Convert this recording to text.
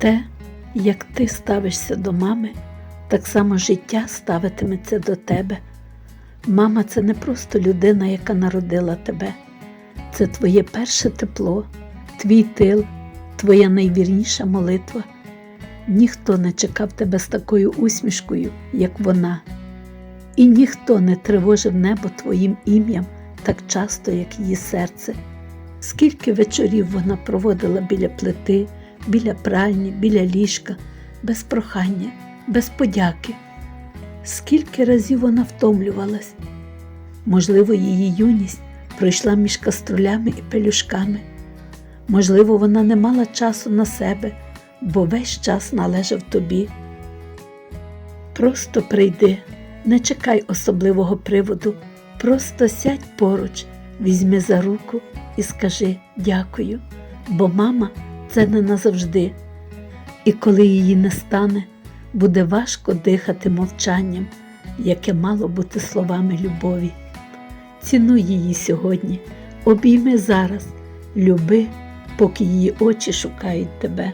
Те, як ти ставишся до мами, так само життя ставитиметься до тебе. Мама це не просто людина, яка народила тебе. Це твоє перше тепло, твій тил, твоя найвірніша молитва. Ніхто не чекав тебе з такою усмішкою, як вона, і ніхто не тривожив небо твоїм ім'ям так часто, як її серце. Скільки вечорів вона проводила біля плити, біля пральні, біля ліжка, без прохання, без подяки. Скільки разів вона втомлювалась. Можливо, її юність пройшла між каструлями і пелюшками. Можливо, вона не мала часу на себе, бо весь час належав тобі. Просто прийди, не чекай особливого приводу, просто сядь поруч, візьми за руку і скажи дякую, бо мама це не назавжди. І коли її не стане, буде важко дихати мовчанням, яке мало бути словами любові. Цінуй її сьогодні, обійми зараз, люби, поки її очі шукають тебе.